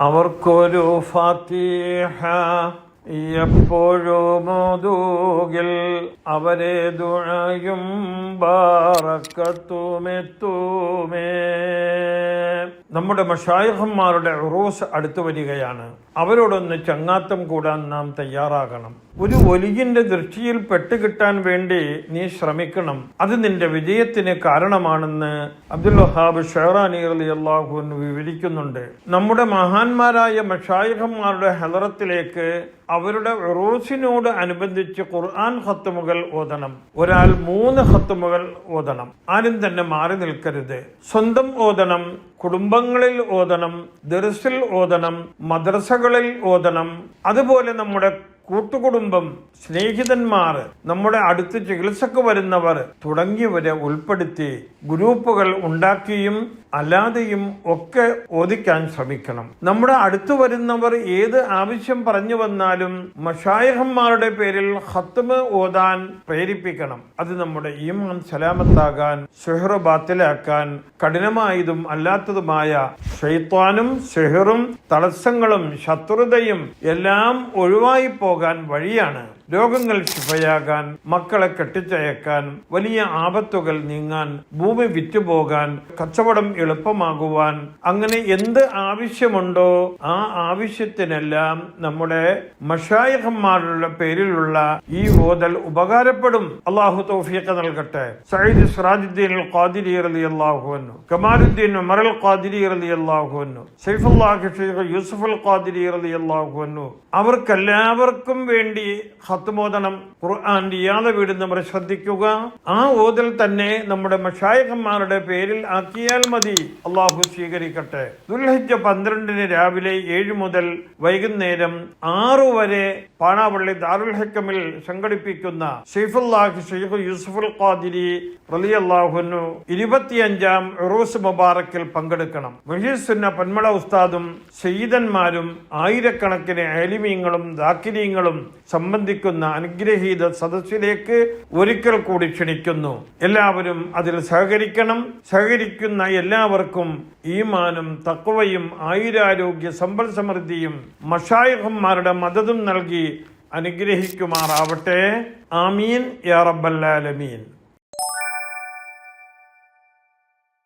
അവർക്കൊരു ഫാത്തിഹ എപ്പോഴും മോതൂകിൽ അവരെ ദുഴയും ബാറക്കത്തുമെത്തുമേ നമ്മുടെ മഷായഹന്മാരുടെ ഉറൂസ് അടുത്തു വരികയാണ്. അവരോടൊന്ന് ചങ്ങാത്തം കൂടാൻ നാം തയ്യാറാകണം. ഒരു ഒലികിന്റെ ദൃഷ്ടിയിൽ പെട്ടുകിട്ടാൻ വേണ്ടി നീ ശ്രമിക്കണം. അത് നിന്റെ വിജയത്തിന് കാരണമാണെന്ന് അബ്ദുൽ വഹാബ് ഷെഹറാനി അലി അള്ളാഹു വിവരിക്കുന്നുണ്ട്. നമ്മുടെ മഹാന്മാരായ മഷായിഹന്മാരുടെ ഹലറത്തിലേക്ക് അവരുടെ റോസിനോട് അനുബന്ധിച്ച് ഖുർആൻ ഹത്തുമുകൾ ഓതണം. ഒരാൾ മൂന്ന് ഹത്തുമുകൾ ഓതണം. ആരും തന്നെ മാറി നിൽക്കരുത്. സ്വന്തം ഓതണം കുടുംബങ്ങളിൽ ഓതണം ദർസിൽ ഓതണം മദ്രസകളിൽ ഓതണം. അതുപോലെ നമ്മുടെ കൂട്ടുകുടുംബം സ്നേഹിതന്മാർ നമ്മുടെ അടുത്ത് ചികിത്സക്ക് വരുന്നവർ തുടങ്ങിയവരെ ഉൾപ്പെടുത്തി ഗ്രൂപ്പുകൾ ഉണ്ടാക്കിയും അല്ലാതെയും ഒക്കെ ഓദിക്കാൻ ശ്രമിക്കണം. നമ്മുടെ അടുത്ത് വരുന്നവർ ഏത് ആവശ്യം പറഞ്ഞു വന്നാലും മഷായഹന്മാരുടെ പേരിൽ ഹത്തുമ് ഓതാൻ പ്രേരിപ്പിക്കണം. അത് നമ്മുടെ ഈമാൻ സലാമത്താകാൻ ഷെഹറ് ബാത്തിലാക്കാൻ കഠിനമായതും അല്ലാത്തതുമായ ഷെയ്ത്താനും ഷെഹറും തടസ്സങ്ങളും ശത്രുതയും എല്ലാം ഒഴിവായി പോകാൻ വഴിയാണ് രോഗങ്ങൾ ശിഫയാകാൻ മക്കളെ കെട്ടിച്ചയക്കാൻ വലിയ ആപത്തുകൾ നീങ്ങാൻ ഭൂമി വിറ്റുപോകാൻ കച്ചവടം എളുപ്പമാകുവാൻ അങ്ങനെ എന്ത് ആവശ്യമുണ്ടോ ആ ആവശ്യത്തിനെല്ലാം നമ്മുടെ മഷായഹന്മാരുടെ പേരിലുള്ള ഈ ഓതൽ ഉപകാരപ്പെടും. അള്ളാഹു തൗഫീഖ് നൽകട്ടെ. സയ്യിദ് സിറാജുദ്ദീൻ ഖാദിരി റളിയല്ലാഹു അൻഹു കമാലുദ്ദീൻ ഉമർ അൽ ഖാദിരി റളിയല്ലാഹു അൻഹു സൈഫുല്ലാഹി ഷെയ്ഖ് യൂസുഫ് അൽ ഖാദിരി റളിയല്ലാഹു അൻഹു അവർക്കെല്ലാവർക്കും വേണ്ടി ഹത്തുമോദനം ഖുർആൻ ഇയാളെ വീടുന്നവർ ശ്രദ്ധിക്കുക? ആ ഓതിൽ തന്നെ നമ്മുടെ മഷായകന്മാരുടെ പേരിൽ ആക്കിയാൽ മതി. അള്ളാഹു സ്വീകരിക്കട്ടെ. ദുൽഹജ്ജ പന്ത്രണ്ടിന് രാവിലെ ഏഴ് മുതൽ വൈകുന്നേരം ആറു വരെ പാണാവള്ളി ദാറുൽ ഹക്കമിൽ സംഘടിപ്പിക്കുന്ന ഷെയ്ഫുല്ലാഹി ഷെയ്ഖ് യൂസുഫുൽ ഖാദിരി റലിയല്ലാഹുനു ഇരുപത്തിയഞ്ചാം ഉറൂസ് മുബാറക്കിൽ പങ്കെടുക്കണം. വഹീസുന്ന പന്മള ഉസ്താദും സയ്യിദന്മാരും ആയിരക്കണക്കിന് അലിമീങ്ങളും ദാക്കിനീങ്ങളും ദാക്കിരീങ്ങളും സംബന്ധിക്കുന്ന അനുഗ്രഹീത സദസ്സിലേക്ക് ഒരിക്കൽ കൂടി ക്ഷണിക്കുന്നു. എല്ലാവരും അതിൽ സഹകരിക്കണം. സഹകരിക്കുന്ന എല്ലാവർക്കും ഈമാനും തക്വയും ആയുരാരോഗ്യ സമ്പൽ സമൃദ്ധിയും മഷായഹന്മാരുടെ മദതും നൽകി അനുഗ്രഹിക്കുമാറാവട്ടെ. ആമീൻ. യാ റബ്ബല്ലാലമീൻ